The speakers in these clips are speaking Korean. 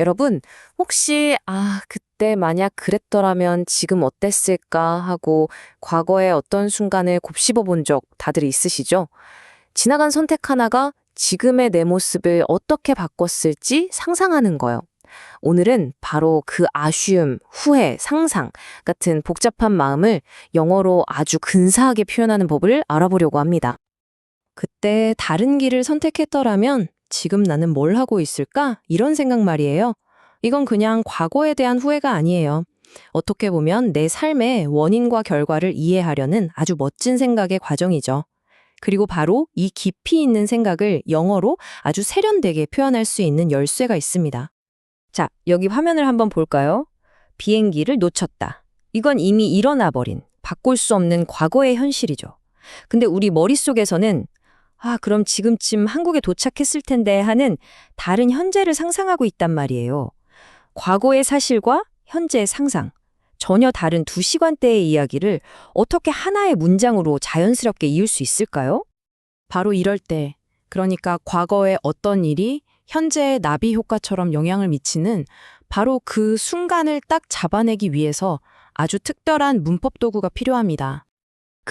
여러분, 혹시, 아, 그때 만약 그랬더라면 지금 어땠을까 하고 과거의 어떤 순간을 곱씹어 본 적 다들 있으시죠? 지나간 선택 하나가 지금의 내 모습을 어떻게 바꿨을지 상상하는 거요. 오늘은 바로 그 아쉬움, 후회, 상상 같은 복잡한 마음을 영어로 아주 근사하게 표현하는 법을 알아보려고 합니다. 그때 다른 길을 선택했더라면 지금 나는 뭘 하고 있을까? 이런 생각 말이에요. 이건 그냥 과거에 대한 후회가 아니에요. 어떻게 보면 내 삶의 원인과 결과를 이해하려는 아주 멋진 생각의 과정이죠. 그리고 바로 이 깊이 있는 생각을 영어로 아주 세련되게 표현할 수 있는 열쇠가 있습니다. 자, 여기 화면을 한번 볼까요? 비행기를 놓쳤다. 이건 이미 일어나 버린, 바꿀 수 없는 과거의 현실이죠. 근데 우리 머릿속에서는 아, 그럼 지금쯤 한국에 도착했을 텐데 하는 다른 현재를 상상하고 있단 말이에요. 과거의 사실과 현재의 상상, 전혀 다른 두 시간대의 이야기를 어떻게 하나의 문장으로 자연스럽게 이을 수 있을까요? 바로 이럴 때, 그러니까 과거의 어떤 일이 현재의 나비 효과처럼 영향을 미치는 바로 그 순간을 딱 잡아내기 위해서 아주 특별한 문법 도구가 필요합니다.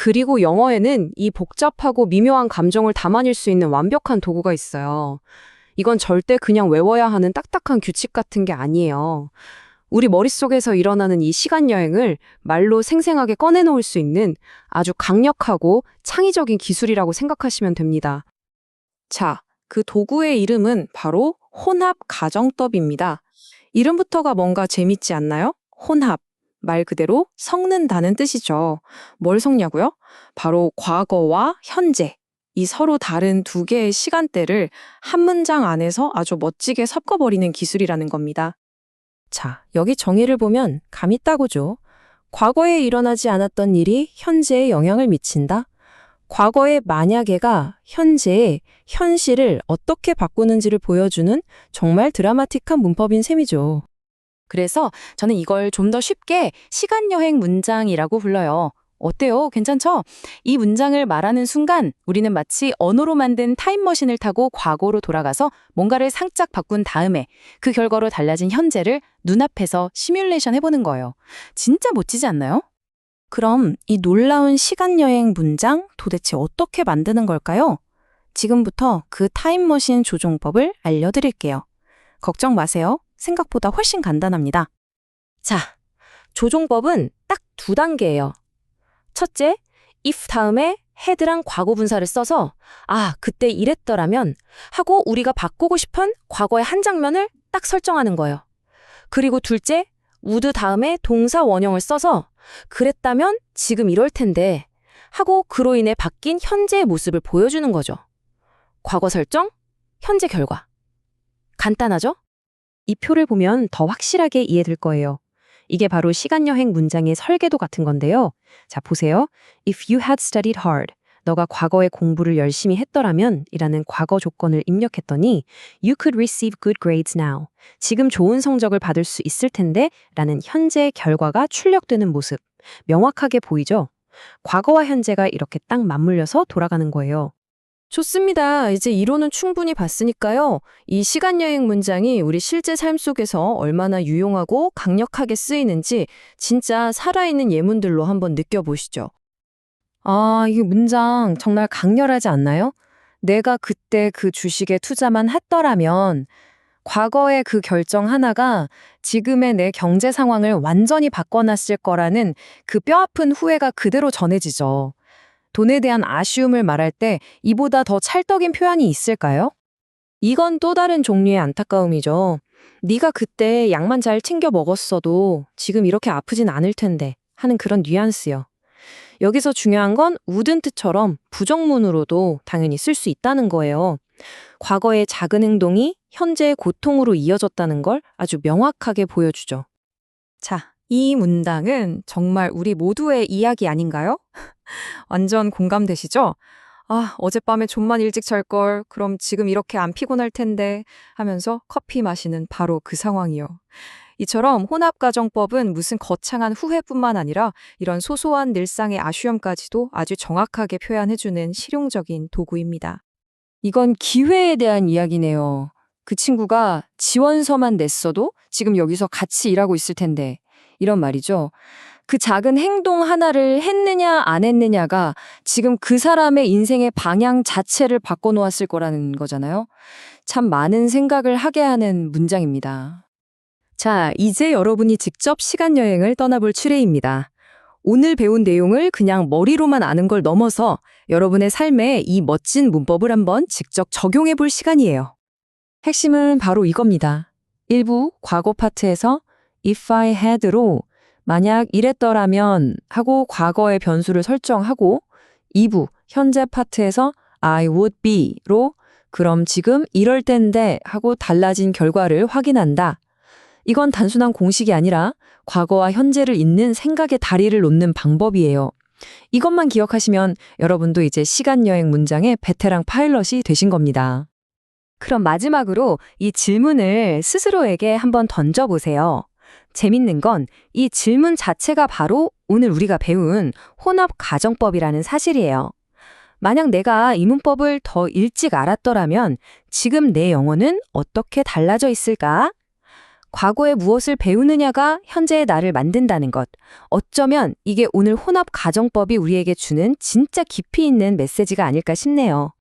그리고 영어에는 이 복잡하고 미묘한 감정을 담아낼 수 있는 완벽한 도구가 있어요. 이건 절대 그냥 외워야 하는 딱딱한 규칙 같은 게 아니에요. 우리 머릿속에서 일어나는 이 시간 여행을 말로 생생하게 꺼내놓을 수 있는 아주 강력하고 창의적인 기술이라고 생각하시면 됩니다. 자, 그 도구의 이름은 바로 혼합 가정법입니다. 이름부터가 뭔가 재밌지 않나요? 혼합. 말 그대로 섞는다는 뜻이죠. 뭘 섞냐고요? 바로 과거와 현재. 이 서로 다른 두 개의 시간대를 한 문장 안에서 아주 멋지게 섞어버리는 기술이라는 겁니다. 자, 여기 정의를 보면 감이 따고죠. 과거에 일어나지 않았던 일이 현재에 영향을 미친다. 과거의 만약에가 현재의 현실을 어떻게 바꾸는지를 보여주는 정말 드라마틱한 문법인 셈이죠. 그래서 저는 이걸 좀 더 쉽게 시간여행 문장이라고 불러요. 어때요? 괜찮죠? 이 문장을 말하는 순간 우리는 마치 언어로 만든 타임머신을 타고 과거로 돌아가서 뭔가를 상짝 바꾼 다음에 그 결과로 달라진 현재를 눈앞에서 시뮬레이션 해보는 거예요. 진짜 멋지지 않나요? 그럼 이 놀라운 시간여행 문장 도대체 어떻게 만드는 걸까요? 지금부터 그 타임머신 조종법을 알려드릴게요. 걱정 마세요. 생각보다 훨씬 간단합니다. 자, 조종법은 딱 두 단계예요. 첫째, if 다음에 헤드랑 과거 분사를 써서 아, 그때 이랬더라면 하고 우리가 바꾸고 싶은 과거의 한 장면을 딱 설정하는 거예요. 그리고 둘째, would 다음에 동사 원형을 써서 그랬다면 지금 이럴 텐데 하고 그로 인해 바뀐 현재의 모습을 보여주는 거죠. 과거 설정, 현재 결과. 간단하죠? 이 표를 보면 더 확실하게 이해될 거예요. 이게 바로 시간여행 문장의 설계도 같은 건데요. 자, 보세요. If you had studied hard, 너가 과거에 공부를 열심히 했더라면 이라는 과거 조건을 입력했더니 you could receive good grades now. 지금 좋은 성적을 받을 수 있을 텐데 라는 현재의 결과가 출력되는 모습. 명확하게 보이죠? 과거와 현재가 이렇게 딱 맞물려서 돌아가는 거예요. 좋습니다. 이제 이론은 충분히 봤으니까요. 이 시간 여행 문장이 우리 실제 삶 속에서 얼마나 유용하고 강력하게 쓰이는지 진짜 살아있는 예문들로 한번 느껴보시죠. 아, 이 문장 정말 강렬하지 않나요? 내가 그때 그 주식에 투자만 했더라면 과거의 그 결정 하나가 지금의 내 경제 상황을 완전히 바꿔놨을 거라는 그 뼈아픈 후회가 그대로 전해지죠. 돈에 대한 아쉬움을 말할 때 이보다 더 찰떡인 표현이 있을까요? 이건 또 다른 종류의 안타까움이죠. 네가 그때 약만 잘 챙겨 먹었어도 지금 이렇게 아프진 않을 텐데 하는 그런 뉘앙스요. 여기서 중요한 건 우든트처럼 부정문으로도 당연히 쓸 수 있다는 거예요. 과거의 작은 행동이 현재의 고통으로 이어졌다는 걸 아주 명확하게 보여주죠. 자, 이 문장은 정말 우리 모두의 이야기 아닌가요? 완전 공감되시죠? 아, 어젯밤에 좀만 일찍 잘 걸. 그럼 지금 이렇게 안 피곤할 텐데 하면서 커피 마시는 바로 그 상황이요. 이처럼 혼합가정법은 무슨 거창한 후회뿐만 아니라 이런 소소한 일상의 아쉬움까지도 아주 정확하게 표현해주는 실용적인 도구입니다. 이건 기회에 대한 이야기네요. 그 친구가 지원서만 냈어도 지금 여기서 같이 일하고 있을 텐데. 이런 말이죠. 그 작은 행동 하나를 했느냐 안 했느냐가 지금 그 사람의 인생의 방향 자체를 바꿔놓았을 거라는 거잖아요. 참 많은 생각을 하게 하는 문장입니다. 자, 이제 여러분이 직접 시간 여행을 떠나볼 추례입니다. 오늘 배운 내용을 그냥 머리로만 아는 걸 넘어서 여러분의 삶에 이 멋진 문법을 한번 직접 적용해 볼 시간이에요. 핵심은 바로 이겁니다. 1부 과거 파트에서 if I had로 만약 이랬더라면 하고 과거의 변수를 설정하고 2부 현재 파트에서 I would be로 그럼 지금 이럴 텐데 하고 달라진 결과를 확인한다. 이건 단순한 공식이 아니라 과거와 현재를 잇는 생각의 다리를 놓는 방법이에요. 이것만 기억하시면 여러분도 이제 시간여행 문장의 베테랑 파일럿이 되신 겁니다. 그럼 마지막으로 이 질문을 스스로에게 한번 던져보세요. 재밌는 건 이 질문 자체가 바로 오늘 우리가 배운 혼합 가정법이라는 사실이에요. 만약 내가 이 문법을 더 일찍 알았더라면 지금 내 영어는 어떻게 달라져 있을까? 과거에 무엇을 배우느냐가 현재의 나를 만든다는 것. 어쩌면 이게 오늘 혼합 가정법이 우리에게 주는 진짜 깊이 있는 메시지가 아닐까 싶네요.